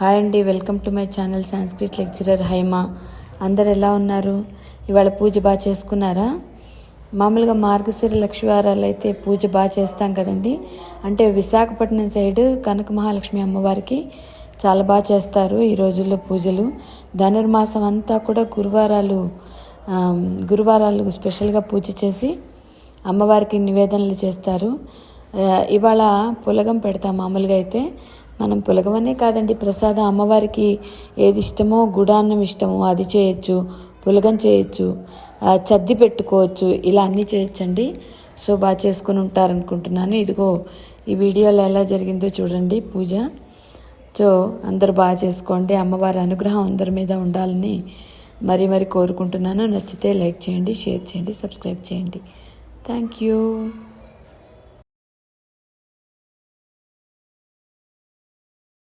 Hi అండి welcome to my channel Sanskrit lecturer Haima. అందరు ఎలా ఉన్నారు? ఇవాళ పూజ బాగా చేసుకున్నారా? మామూలుగా మార్గశిర లక్ష్మీవారాలు అయితే పూజ బాగా చేస్తాం కదండి. అంటే విశాఖపట్నం సైడ్ కనక మహాలక్ష్మి అమ్మవారికి చాలా బాగా చేస్తారు ఈ రోజుల్లో పూజలు. ధనుర్మాసం అంతా కూడా గురువారాలు గురువారాలు స్పెషల్గా పూజ చేసి అమ్మవారికి నివేదనలు చేస్తారు. ఇవాళ పులగం పెడతాం మామూలుగా అయితే. మనం పులగమనే కాదండి ప్రసాదం అమ్మవారికి ఏది ఇష్టమో గుడాన్నం ఇష్టమో అది చేయొచ్చు పులగం చేయొచ్చు చద్ది పెట్టుకోవచ్చు ఇలా అన్నీ చేయొచ్చండి. సో బాగా చేసుకుని ఉంటారనుకుంటున్నాను. ఇదిగో ఈ వీడియోలో ఎలా జరిగిందో చూడండి పూజ. సో అందరు బాగా చేసుకోండి అమ్మవారి అనుగ్రహం అందరి మీద ఉండాలని మరీ మరీ కోరుకుంటున్నాను. నచ్చితే లైక్ చేయండి షేర్ చేయండి సబ్స్క్రైబ్ చేయండి. Thank you.